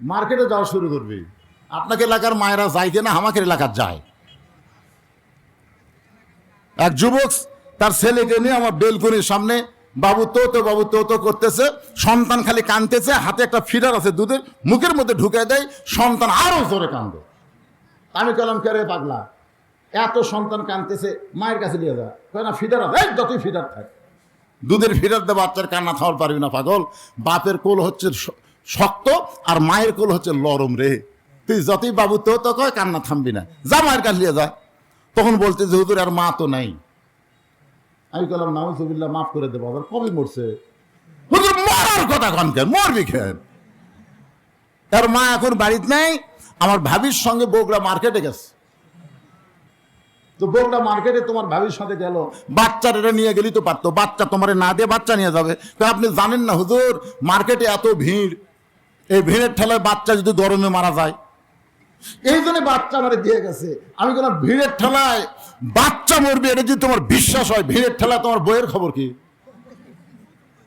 মার্কেটে যাওয়া শুরু করবে। আপনাকে এলাকার মায়েরা যায় কিনা, আমাকে এলাকার যায়। এক যুবক তার ছেলেকে নিয়ে আমার বেলকনির সামনে, বাবু, তো তো, বাবু, তো তো করতেছে। সন্তান খালি কানতেছে হাতে একটা ফিডার আছে দুধের, মুখের মধ্যে ঢুকে দেয়, সন্তান আরও জোরে কান্দে আমি কলাম কে পাগলা? এত সন্তান কানতেছে মায়ের কাছে নিয়ে যা। কয়, না, ফিডার আছে। যতই ফিডার থাক। দুধের ফিডার দিয়ে বাচ্চার কান্না থামার পারবি না, পাগল। বাপের কোল হচ্ছে শক্ত আর মায়ের কোল হচ্ছে লরম রে। তুই যতই বাবু তো তো কয় কান্না থামবি না। যা মায়ের কাছে নিয়ে যা। তখন বলতে যে, হুজুর, আর মা তো নাই। আমি বললাম নাউজুবিল্লাহ, মাফ করে দেবো। আবার কবে মরছে? হুজুর, মরার কথা কন কেন? মরবি কেন? তার মা এখন বাড়িতে নাই। আমার ভাবির সঙ্গে বগুড়া মার্কেটে গেছে। তো বগুড়া মার্কেটে তোমার ভাবির সাথে গেল? বাচ্চাটা নিয়ে গেলি তো পারতো। বাচ্চা তোমার না দিয়ে বাচ্চা নিয়ে যাবে। তো আপনি জানেন না হুজুর, মার্কেটে এত ভিড়। এই ভিড়ের ঠেলায় বাচ্চা যদি গরমে মারা যায়। এই জন্য বাচ্চা আমারে দিয়ে গেছে। আমি কোনো ভিড়ের ঠেলায় বাচ্চা মরবে, এটা যদি তোমার বিশ্বাস হয় ভিড়ের ঠেলায় তোমার বইয়ের খবর কি?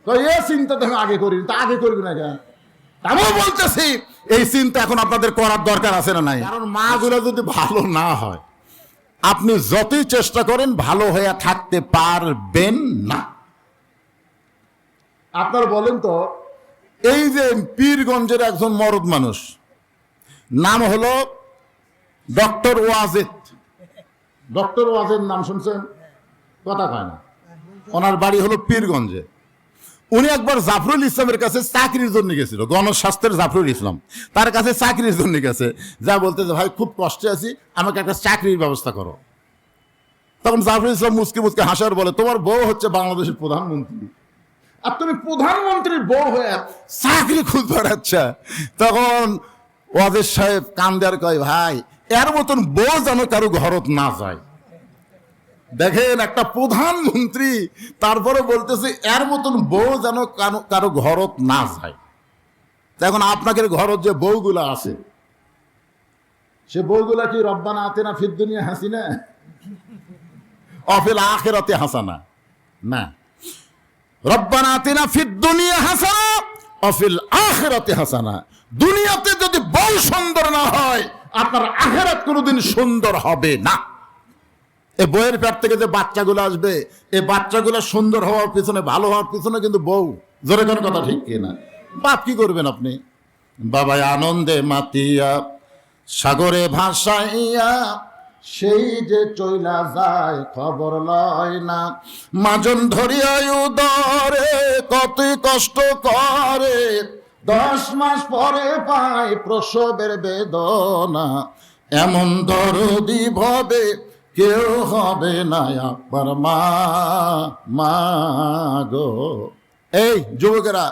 তো এ চিন্তা তো আমি আগে করি তা আগে করবি না কেন? আমিও বলতেছি, এই চিন্তা এখন আপনাদের করার দরকার আছে না নাই? কারণ মাগুলো যদি ভালো না হয়, আপনি যতই চেষ্টা করেন, ভালো হয়ে থাকতে পারবেন না। আপনার বলেন তো এই যে পীরগঞ্জের একজন মরদ মানুষ, নাম হলো ডক্টর ওয়াজেদ। ডক্টর ওয়াজেদ নাম শুনছেন? কথা কয় না। ওনার বাড়ি হলো পীরগঞ্জে। উনি একবার জাফরুল ইসলামের কাছে চাকরির জন্য গেছিল, গণস্বাস্থ্যের জাফরুল ইসলাম। তার কাছে চাকরির জন্য গেছে। যা বলতে যে, ভাই, খুব কষ্টে আছি, আমাকে একটা চাকরির ব্যবস্থা করো। তখন জাফরুল ইসলাম মুসকে মুসকে হাসার বলে, তোমার বউ হচ্ছে বাংলাদেশের প্রধানমন্ত্রী। আর তুমি প্রধানমন্ত্রীর বউ হয়ে চাকরি খুঁজ বেড়াচ্ছা। তখন ওয়াজের সাহেব কান্দার কয়, ভাই, এর মতন বউ যেন কারও ঘরত না যায়। দেখেন একটা প্রধানমন্ত্রী, তারপরে বলতেছে, এর মতন বউ যেন কারো- ঘরত না যায়। এখন আপনাদের ঘরত যে বউগুলা আছে, সে বউগুলা কি রব্বানা আতে না ফির দুনিয়া হাসি না অফিল আখেরাতে হাসানা? না। রব্বানা দুনিয়া হাসানা অফিল হাসানা। দুনিয়াতে যদি বউ সুন্দর না হয়, আপনার আখেরাত কোনোদিন সুন্দর হবে না। এই বইয়ের পেট থেকে যে বাচ্চাগুলো আসবে এই বাচ্চাগুলো সুন্দর হওয়ার পিছনে, ভালো হওয়ার পিছনে কিন্তু বউ। জোরে কোনো কথা ঠিক কিনা বাপ কি করবেন আপনি? বাবাই আনন্দে মাতিয়া, সাগরে ভাসাইয়া সেই যে চইলা যায় খবর লয় না। মাজন ধরিয়া উদরে, কতই কষ্ট করে। দশ মাস পরে পায় প্রসবের বেদনা। এমন দরদি ভবে, কেউ হবে না আপনার মা মা গো। এই যুবকেরা,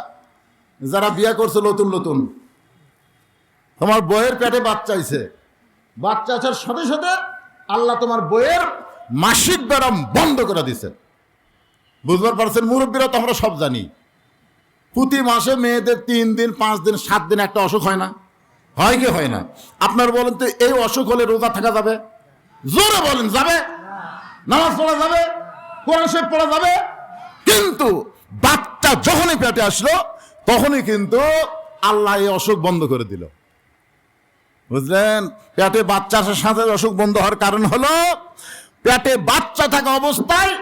যারা বিয়া করছে নতুন নতুন, তোমার বইয়ের পেটে বাচ্চা আইছে। বাচ্চা আসার সাথে সাথে আল্লাহ তোমার বইয়ের মাসিক ব্যারাম বন্ধ করে দিছে বুঝবার পারছেন, মুরব্বীরা তো আমরা সব জানি। প্রতি মাসে মেয়েদের তিন দিন, পাঁচ দিন, সাত দিন একটা অসুখ হয় না। হয় কি হয় না? আপনার বলেন তো, এই অসুখ হলে রোজা থাকা যাবে? জোরে বলেন, যাবে? নামাজ পড়া যাবে? কোরআন শরীফ পড়া যাবে? কিন্তু বাচ্চা যখনই পেটে আসলো, তখনই কিন্তু আল্লাহ এই অসুখ বন্ধ করে দিল। বুঝলেন? পেটে বাচ্চা আসার সাথে অসুখ বন্ধ হওয়ার কারণ হলো, পেটে বাচ্চা থাকা অবস্থায়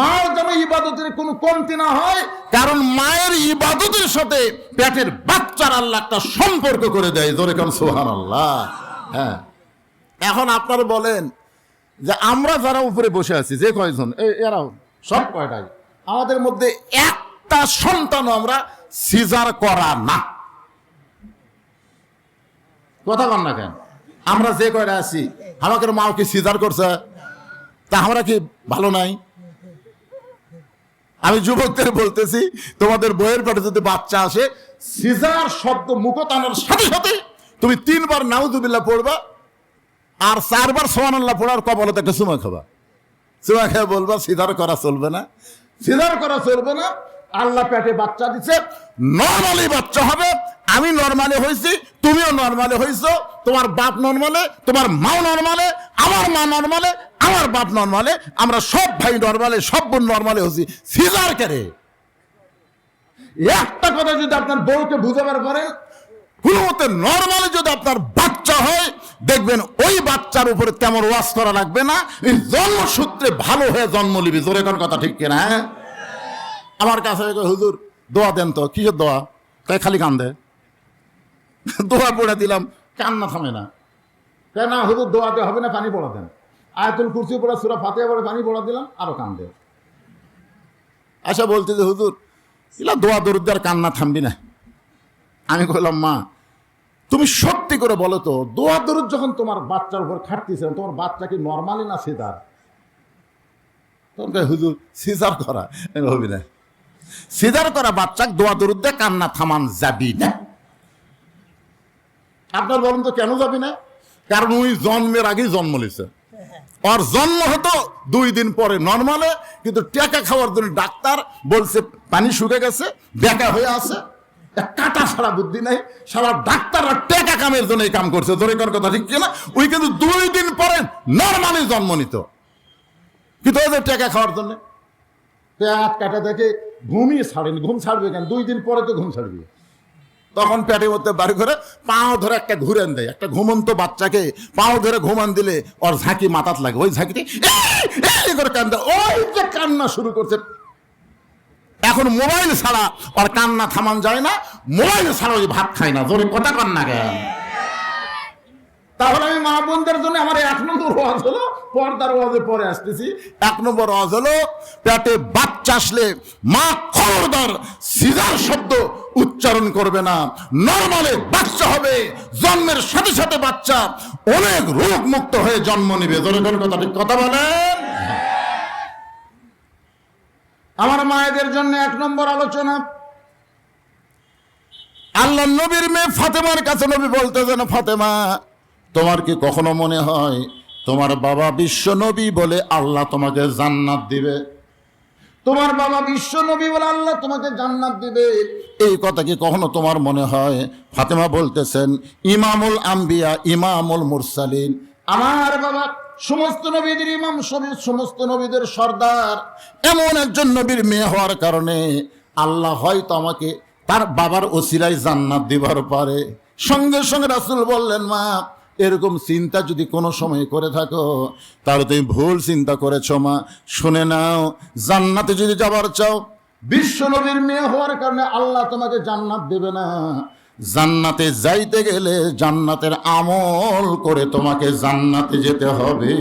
মার যেন ইবাদতের কোনো কমতি না হয়, কারণ মায়ের ইবাদতের সাথে পেটের বাচ্চার আল্লাহ একটা সম্পর্ক করে দেয়। জোরে কারণ সোহান আল্লাহ হ্যাঁ। এখন আপনারা বলেন যে আমরা যারা উপরে বসে আছি, যে কয়জন? এরাও, সব কয়টাই? আমাদের মধ্যে একটা সন্তানও আমরা সিজার করা না। কথা কন না কেন? আমরা যে কয়টা আছি আমাকে মাও কি সিজার করছে? তা আমরা কি ভালো নাই? আমি যুবকদের বলতেছি, তোমাদের বইয়ের পেটে যদি বাচ্চা আসে, সিজার শব্দ মুখতানোর সাথে সাথে তুমি তিনবার নাউজুবিল্লাহ পড়বা, আর চারবার সোহানাল্লাহ পড়ার কবলতে একটা সময় খাবা। সময় খেয়ে বলবা সিধার করা চলবে না। সিধার করা চলবে না আল্লাহ পেটে বাচ্চা দিছে। নর্মালি বাচ্চা হবে। আমি নর্মালি হয়েছি তুমিও নর্মালি হয়েছো তোমার বাপ নর্মালে তোমার মাও নর্মালে আমার মা নর্মালে আমার বাপ নর্মালে আমরা সব ভাই নর্মালে সব বোন নর্মালে হয়েছি সিজার কেরে একটা কথা যদি আপনার বউকে বুঝাবার পরে, কোনো নর্মালি যদি আপনার বাচ্চা হয়, দেখবেন ওই বাচ্চার উপরে তেমন ওয়াজ করা লাগবে না। জন্মসূত্রে ভালো হয়ে জন্ম নিবি। জোরে কথা ঠিক কিনা হ্যাঁ? আমার কাছে হুজুর, দোয়া দেন তো, কিসের দোয়া? তাই খালি কান্দে। দোয়া পড়ে দিলাম, কান্না থামে না। কেন হুজুর দোয়াতে হবে না, পানি পড়া দেন। আয়াতুল কুরসি পড়া, সুরা ফাতে পড়ে, পানি পড়া দিলাম, আরও কান্দে। আশা বলতে যে, হুজুর, ইলা দোয়া দরুদ্দার কান্না থামবি না। আমি কইলাম, মা, তুমি সত্যি করে বলো তো, দোয়া দরুদ যখন তোমার বাচ্চার উপর খাটতেছে, তোমার বাচ্চা কি নর্মালি না সিজার? তখন হুজুর, সিজার করা হবি না। সিজার করা বাচ্চা দোয়া দরুদ দিয়ে কান্না থামান যাবি না। আপনার বলুন তো কেন যাবি না? কারণ উনি জন্মের আগেই জন্ম নিছে ওর জন্ম হতো দুই দিন পরে নর্মালে, কিন্তু টেকা খাওয়ার জন্য ডাক্তার বলছে, পানি শুকে গেছে, বেকা হয়ে আছে। কাটা সারা বুদ্ধি নাই, সারা ডাক্তাররা টেকা কামের জন্য এই কাম করছে, ধরে কোন কথা ঠিক কিনা? ওই কিন্তু দুই দিন পরে নর্মালি জন্ম নিত। কিন্তু ওদের টেকা খাওয়ার জন্য পেট কাটা থেকে ঘুমিয়ে ছাড়েনি, ঘুম ছাড়বে কেন? দুই দিন পরে তো ঘুম ছাড়বে। তখন পেটের মধ্যে বাড়ি করে পাও ধরে একটা ঘুরেন দেয়। একটা ঘুমন্ত বাচ্চাকে পাও ধরে ঘুমান দিলে ওর ঝাঁকি মাথাত লাগে। ওই ঝাঁকিতে করে কান্দা। ওই যে কান্না শুরু করছে। এখন মোবাইল ছাড়া ওর কান্না থামান যায় না। মোবাইল ছাড়া ওই ভাত খায় না। জোরে কথা কান্না কেন? তাহলে আমি মা বোনদের জন্য আমার এক নম্বর ওয়াজ হলো, পর্দার ওয়াজে পরে আসতেছি। এক নম্বর ওয়াজ হলো, পেটে বাচ্চা আসলে মা খবরদার সিজার শব্দ উচ্চারণ করবে না। নর্মালে বাচ্চা হবে, জন্মের সাথে সাথে বাচ্চা অনেক রোগ মুক্ত হয়ে জন্ম নিবে। জোরে কথা ঠিক কথা বলেন? আমার মায়েদের জন্য এক নম্বর আলোচনা। আল্লাহ নবীর মেয়ে ফাতেমার কাছে নবী বলতে যেন ফাতেমা তোমার কি কখনো মনে হয় তোমার বাবা বিশ্ব নবী বলে আল্লাহ তোমাকে জান্নাত দিবে? তোমার বাবা বিশ্ব নবী বলে আল্লাহ তোমাকে জান্নাত দিবে। এই কথা কি কখনো তোমার মনে হয়? ফাতেমা বলতেছেন, ইমামুল আম্বিয়া, ইমামুল মুরসালিন। আমার বাবা সমস্ত নবীদের ইমাম সমস্ত নবীদের সর্দার। এমন একজন নবীর মেয়ে হওয়ার কারণে আল্লাহ হয়তো আমাকে তার বাবার ওসিলায় জান্নাত দিবার পারে। সঙ্গে সঙ্গে রাসুল বললেন, মা এরকম চিন্তা যদি কোনো সময় করে থাকো, তাহলে তুমি ভুল চিন্তা করেছ মা। শুনে নাও, জান্নাতে যদি যাবার চাও, বিশ্ব নবীর মেয়ে হওয়ার কারণে আল্লাহ তোমাকে জান্নাত দেবে না। জান্নাতে যাইতে গেলে জান্নাতের আমল করে তোমাকে জান্নাতে যেতে হবে।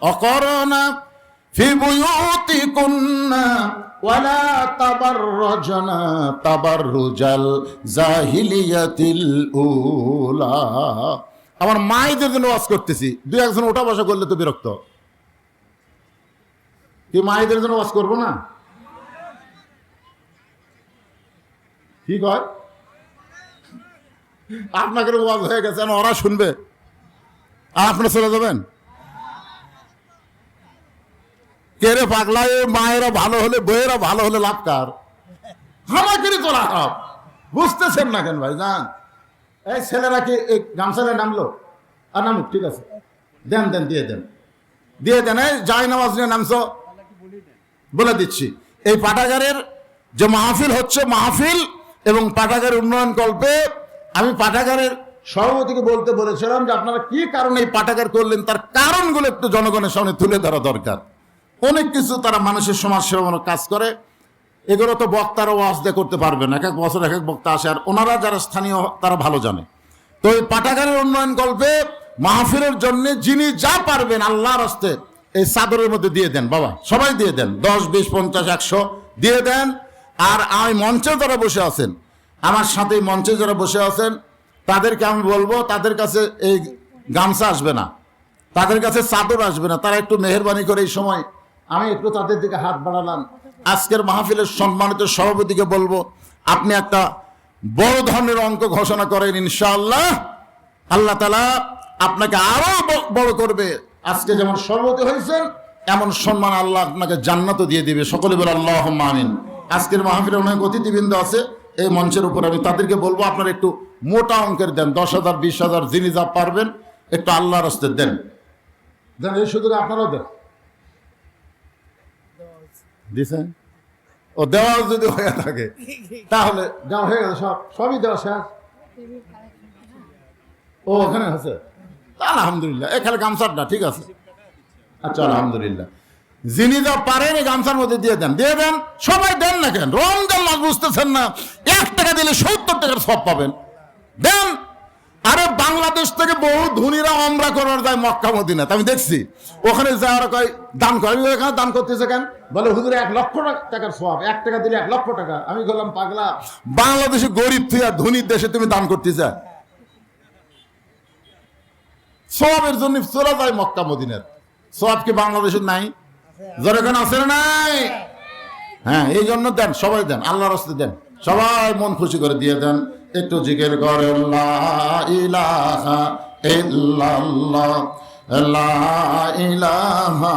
অকরণা ফি বুয়ুতিকুন্না ওয়ালা তাবাররাজনা তাবাররুজাল জাহিলিয়াতিল উলা। আমার মায়েদের জন্য ওয়াজ করতেছি। দু একজন ওঠা বসা করলে তো বিরক্ত। কি মায়েদের জন্য ওয়াজ করব না? ঠিক হয় আপনাকে ওয়াজ হয়ে গেছে ওরা শুনবে। আর আপনারা চলে যাবেন? কে রে পাগলা, এ মায়েরা ভালো হলে বইয়েরা ভালো হলে লাভ কার? আমাকেরই তো লাভ বুঝতেছেন না কেন ভাই জান এই ছেলেরা কি এই গামছালে নামলো? আর নামুক, ঠিক আছে। দেন দেন, দিয়ে দেন। দিয়ে দেন, এই যাই নামাজ নিয়ে নামছো। বলে দিচ্ছি, এই পাঠাগারের যে মাহফিল হচ্ছে মাহফিল এবং পাঠাগার উন্নয়ন কল্পে, আমি পাঠাগারের সভাপতিকে বলতে বলেছিলাম যে আপনারা কি কারণে এই পাঠাগার করলেন, তার কারণগুলো একটু জনগণের সামনে তুলে ধরা দরকার। অনেক কিছু তারা মানুষের সমাজ সেবামূলক কাজ করে। এগুলো তো বক্তারা ওয়াজ দিয়ে করতে পারবে না। এক এক বছর এক এক বক্তা আসে, আর ওনারা যারা স্থানীয়, তারা ভালো জানে। তো এই পাঠাগারের উন্নয়ন গল্পে মাহফিলের জন্য যিনি যা পারবেন আল্লাহর হস্তে এই চাদরের মধ্যে দিয়ে দেন। বাবা, সবাই দিয়ে দেন। দশ, বিশ, পঞ্চাশ, একশো দিয়ে দেন। আর আমি মঞ্চে যারা বসে আছেন, আমার সাথে মঞ্চে যারা বসে আছেন, তাদেরকে আমি বলব, তাদের কাছে এই গামছা আসবে না। তাদের কাছে চাদর আসবে না। তারা একটু মেহরবানি করে এই সময় আমি একটু তাদের দিকে হাত বাড়ালাম। আজকের মাহফিলের সম্মানিত সভাপতিকে বলব, আপনি একটা বড় ধরনের অঙ্ক ঘোষণা করেন ইনশাআল্লাহ। আল্লাহ তালা আপনাকে আরও বড় করবে। আজকে যেমন সভাপতি হয়েছেন, এমন সম্মান আল্লাহ আপনাকে জান্নাতও দিয়ে দিবে। সকলে বলে আল্লাহ আমিন। আজকের মাহফিলে অনেক অতিথিবৃন্দ আছে, এই মঞ্চের উপর আমি তাদেরকে বলব, আপনারা একটু মোটা অঙ্কের দেন, দশ হাজার, বিশ হাজার যিনি যা পারবেন, একটু আল্লাহর হস্তে দেন। দেন, এই সুযোগে আপনারাও দেন। দিছেন ও দেওয়া যদি হয়ে থাকে, তাহলে দেওয়া হয়ে গেল, সব, সবই দেওয়া শেষ? ও ওখানে আছে? আলহামদুলিল্লাহ এখানে গামছাটা, ঠিক আছে। আচ্ছা আলহামদুলিল্লাহ। যিনি যা পারেন এই গামছার মধ্যে দিয়ে দেন। দিয়ে দেন, সবাই দেন না কেন? রমজান মাস বুঝতেছেন না, এক টাকা দিলে সত্তর টাকার সব পাবেন। দেন বাংলাদেশ থেকে বহু ধনীরা অমরা করার যায় মক্কা, মদিনাতে। আমি দেখছি। ওখানে যাওয়ার কয়, দান করে। আমি এখানে দান করতেছে কেন? বলে, হুজুর, এক লক্ষ টাকার সব এক টাকা দিলে এক লক্ষ টাকা। আমি বললাম, পাগলা। বাংলাদেশে গরিব তুই আর ধনীর দেশে তুমি দান করতে চায় সবের জন্য চলে যায় মক্কা মদিনার সব কি বাংলাদেশের নাই? যেরকম আছে নাই? হ্যাঁ এই জন্য দেন, সবাই দেন, আল্লাহর রাস্তে দেন। সবাই মন খুশি করে দিয়ে দেন। একটু জিকির করেন লা ইলাহা ইল্লাল্লাহ লা ইলাহা